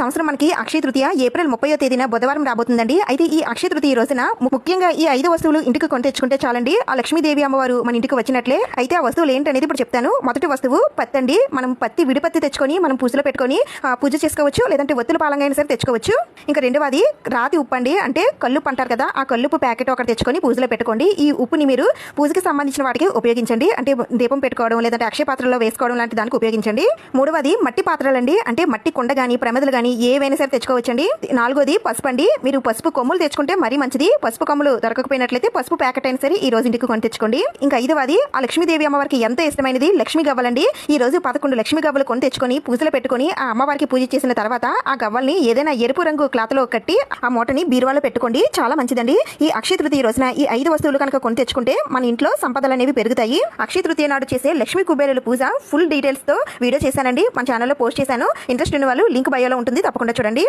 సంవత్సరం మనకి అక్షయ తృతీయ ఏప్రిల్ ముప్పయో తేదీన బుధవారం రాబోతుందండి. అయితే ఈ అక్షయ తృతీయ రోజున ముఖ్యంగా ఈ ఐదు వస్తువులు ఇంటికి కొని తెచ్చుకుంటే చాలండి. ఆ లక్ష్మీదేవి అమ్మవారు మన ఇంటికి వచ్చినట్లే. అయితే ఆ వస్తువులు ఏంటనేది ఇప్పుడు చెప్తాను. మొదటి వస్తువు పత్తి అండి మనం పత్తి విడిపత్తి తెచ్చుకొని మనం పూజలో పెట్టుకొని పూజ చేసుకోవచ్చు. లేదంటే ఒత్తుల పాలంగా అయినా సరే తెచ్చుకోవచ్చు. ఇంకా రెండవది రాతి ఉప్పు అండి. అంటే కల్లుప్పు అంటారు కదా ఆ కల్లుపు ప్యాకెట్ ఒకటి తెచ్చుకొని పూజలో పెట్టుకోండి. ఈ ఉప్పుని మీరు పూజకి సంబంధించిన వాటికి ఉపయోగించండి. అంటే దీపం పెట్టుకోవడం లేదంటే అక్షయ పాత్రలో వేసుకోవడం లాంటి దానికి ఉపయోగించండి. మూడవది మట్టి పాత్రలండి. అంటే మట్టి కుండ కానీ ప్రమదలు కానీ ఏవైనా సరే తెచ్చుకోవచ్చండి. నాలుగోది పసుపు అండి మీరు పసుపు కొమ్ములు తెచ్చుకుంటే మరీ మంచిది. పసుపు కొమ్ములు దొరకకపోయినట్లయితే పసుపు ప్యాకెట్ అయినా సరే ఈ రోజు ఇంటికి కొని తెచ్చుకోండి ఇంకా ఐదవది ఆ లక్ష్మీదేవి అమ్మవారికి ఎంత ఇష్టమైనది లక్ష్మీ గవ్వలండి. ఈ రోజు పదకొండు లక్ష్మీ గవ్వలు కొని తెచ్చుకొని పూజలు పెట్టుకొని ఆ అమ్మవారికి పూజ చేసిన తర్వాత ఆ గవ్వల్ని ఏదైనా ఎరుపు రంగు క్లాత్లో కట్టి ఆ మూటని బీరువాలో పెట్టుకోండి. చాలా మంచిదండి. ఈ అక్షయ తృతీయ రోజున ఈ ఐదు వస్తువులు కనుక కొని తెచ్చుకుంటే మన ఇంట్లో సంపదలు అనేవి పెరుగుతాయి. అక్షయ తృతీయ నాడు చేసే లక్ష్మీ కుబేరుల పూజ ఫుల్ డీటెయిల్స్తో వీడియో చేశానండి. మన ఛానల్లో పోస్ట్ చేశాను. ఇంట్రెస్ట్ ఉన్న వాళ్ళు లింక్ బయోలో ఉంటుంది తప్పకుండా చూడండి.